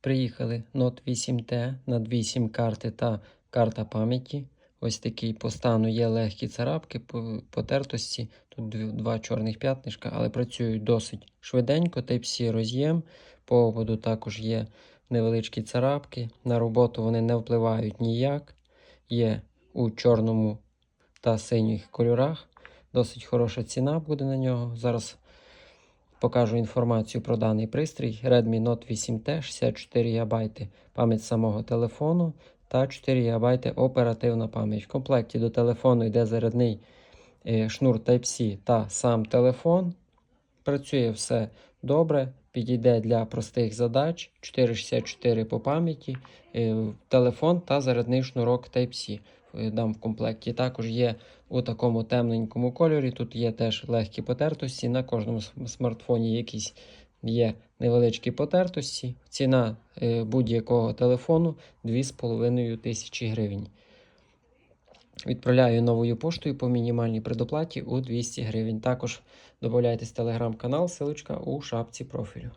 Приїхали Note 8T на дві сім-карти та карта пам'яті. Ось такий по стану є легкі царапки по потертості. Тут два чорних п'ятнишка, але працюють досить швиденько. Type-C роз'єм. По ободу також є невеличкі царапки. На роботу вони не впливають ніяк. Є у чорному та синіх кольорах. Досить хороша ціна буде на нього. Зараз покажу інформацію про даний пристрій. Redmi Note 8T 64 ГБ пам'ять самого телефону та 4 ГБ оперативна пам'ять. В комплекті до телефону йде зарядний е, шнур Type-C та сам телефон. Працює все добре, підійде для простих задач. 464 по пам'яті, е, телефон та зарядний шнурок Type-C. Е, Дам в комплекті. Також є у такому темненькому кольорі. Тут є теж легкі потертості. На кожному смартфоні якісь є невеличкі потертості. Ціна е, будь-якого телефону 2,5 тисячі гривень. Відправляю новою поштою по мінімальній предоплаті у 200 гривень. Також додайтесь телеграм-канал, силочка у шапці профілю.